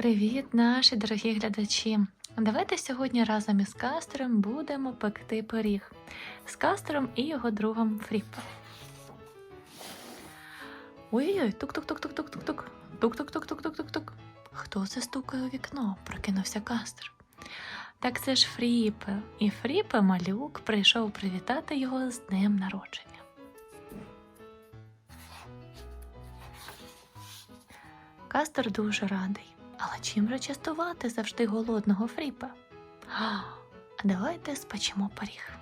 Привіт, наші дорогі глядачі! Давайте сьогодні разом із Кастером будемо пекти пиріг з Кастером і його другом Фріппа. Ой-ой, тук-тук-тук-тук-тук-тук. Тук-тук-тук-тук-тук-тук. Хто це стукає у вікно? Прокинувся Кастер. Так це ж Фріпе. І Фріпе малюк прийшов привітати його з днем народження. Кастер дуже радий. Але чим речастувати завжди голодного Фріпа? А давайте спечемо пиріг.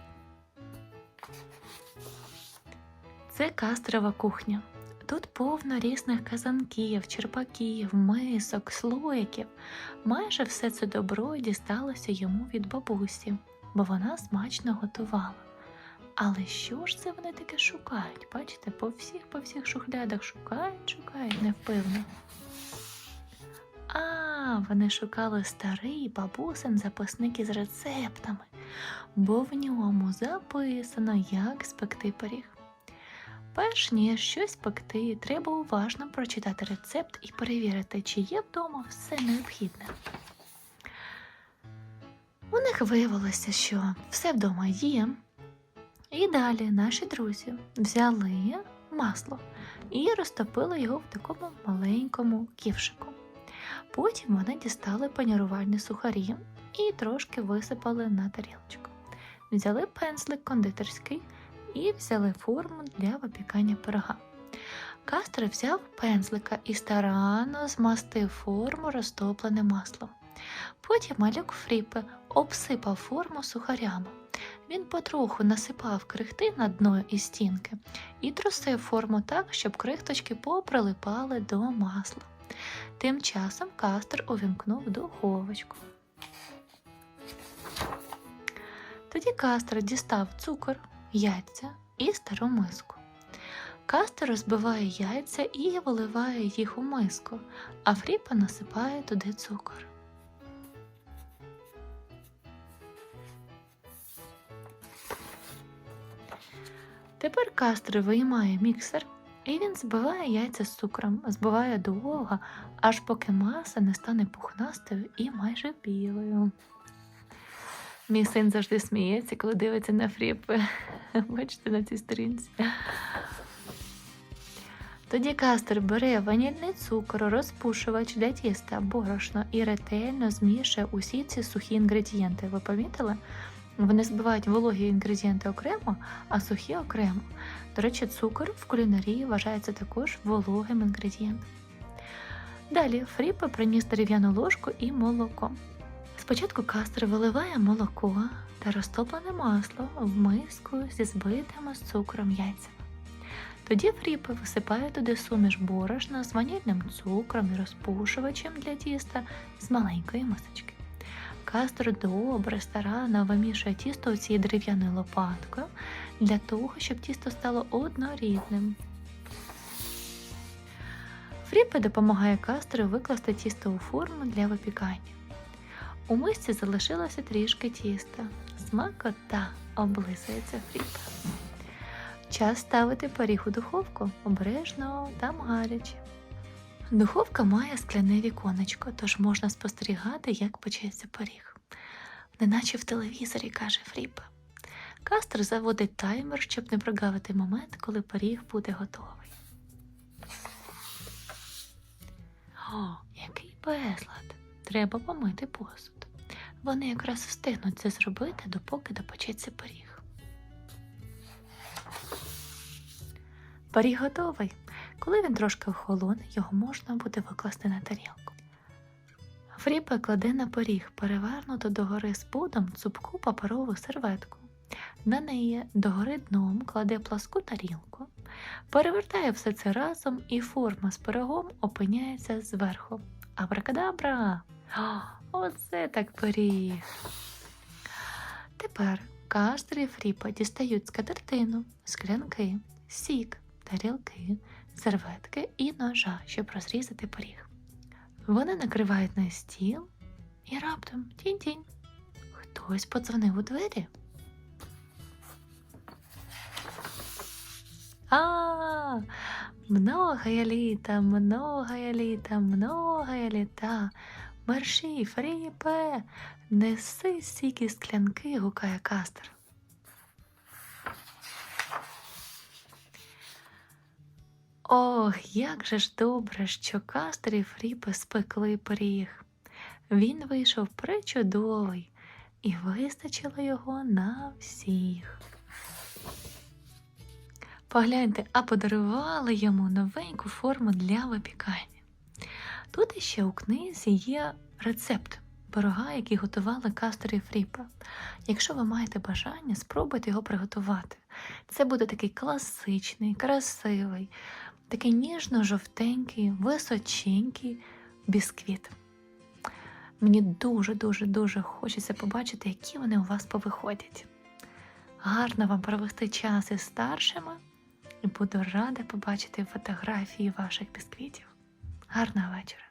Це кастрова кухня. Тут повно різних казанків, черпаків, мисок, слоїків. Майже все це добро дісталося йому від бабусі, бо вона смачно готувала. Але що ж це вони таке шукають? Бачите, по всіх по всіх шухлядах шукають, шукають невпевно. А, вони шукали старий бабусин записник із рецептами, бо в ньому записано, як спекти пиріг. Перш ніж щось пекти, треба уважно прочитати рецепт і перевірити, чи є вдома все необхідне. У них виявилося, що все вдома є. І далі наші друзі взяли масло і розтопили його в такому маленькому ківшику. Потім вони дістали панірувальні сухарі і трошки висипали на тарілочку. Взяли пензлик кондитерський і взяли форму для випікання пирога. Кастер взяв пензлика і старанно змастив форму розтопленим маслом. Потім малюк Фріпе обсипав форму сухарями. Він потроху насипав крихти на дно і стінки і трусив форму так, щоб крихточки поприлипали до масла. Тим часом Кастер увімкнув духовочку. Тоді Кастер дістав цукор, яйця і стару миску. Кастер розбиває яйця і виливає їх у миску, а Фріпа насипає туди цукор. Тепер Кастер виймає міксер і він збиває яйця з цукром, збиває довго, аж поки маса не стане пухнастою і майже білою. Мій син завжди сміється, коли дивиться на фріпи. Бачите на цій сторінці. Тоді кастер бере ванільний цукор, розпушувач для тіста, борошно і ретельно змішує усі ці сухі інгредієнти. Ви помітили? Вони збивають вологі інгредієнти окремо, а сухі окремо. До речі, цукор в кулінарії вважається також вологим інгредієнтом. Далі Фріпа приніс дерев'яну ложку і молоко. Спочатку кастер виливає молоко та розтоплене масло в миску зі збитими з цукром яйцями. Тоді Фріпа висипає туди суміш борошна з ванільним цукром і розпушувачем для тіста з маленької мисочки. Кастер добре старанно вимішує тісто цією дерев'яною лопаткою для того, щоб тісто стало однорідним. Фріпе допомагає кастеру викласти тісто у форму для випікання. У мисці залишилося трішки тіста. Смакота облизується Фріпе. Час ставити пиріг у духовку обережно там гаряче. Духовка має скляне віконечко, тож можна спостерігати, як печеться пиріг. Неначе в телевізорі, каже Фріпа. Кастер заводить таймер, щоб не прогавити момент, коли пиріг буде готовий. О, який безлад! Треба помити посуд. Вони якраз встигнуть це зробити, допоки допечеться пиріг. Пиріг готовий. Коли він трошки охолоне, його можна буде викласти на тарілку. Фріпа кладе на пиріг перевернуту догори спудом цупку паперову серветку. На неї догори дном кладе пласку тарілку, перевертає все це разом, і форма з пирогом опиняється зверху. Абракадабра! Оце так пиріг! Тепер Кастер і Фріпа дістають скатертину, склянки, сік, тарілки, серветки і ножа, щоб розрізати пиріг. Вони накривають на стіл і раптом тінь-тінь. Хтось подзвонив у двері. А, многое літа, многое літа, многое літа. Мерші, Фріпе, неси стільки склянки, гукає Кастер. Ох, як же ж добре, що Кастер і Фріпе спекли пиріг. Він вийшов причудовий, і вистачило його на всіх. Погляньте, а подарували йому новеньку форму для випікання. Тут іще у книзі є рецепт пирога, який готували Кастер і Фріпа. Якщо ви маєте бажання, спробуйте його приготувати. Це буде такий класичний, красивий, такий ніжно-жовтенький, височенький бісквіт. Мені дуже-дуже дуже хочеться побачити, які вони у вас повиходять. Гарно вам провести час із старшими і буду рада побачити фотографії ваших бісквітів. Гарного вечора!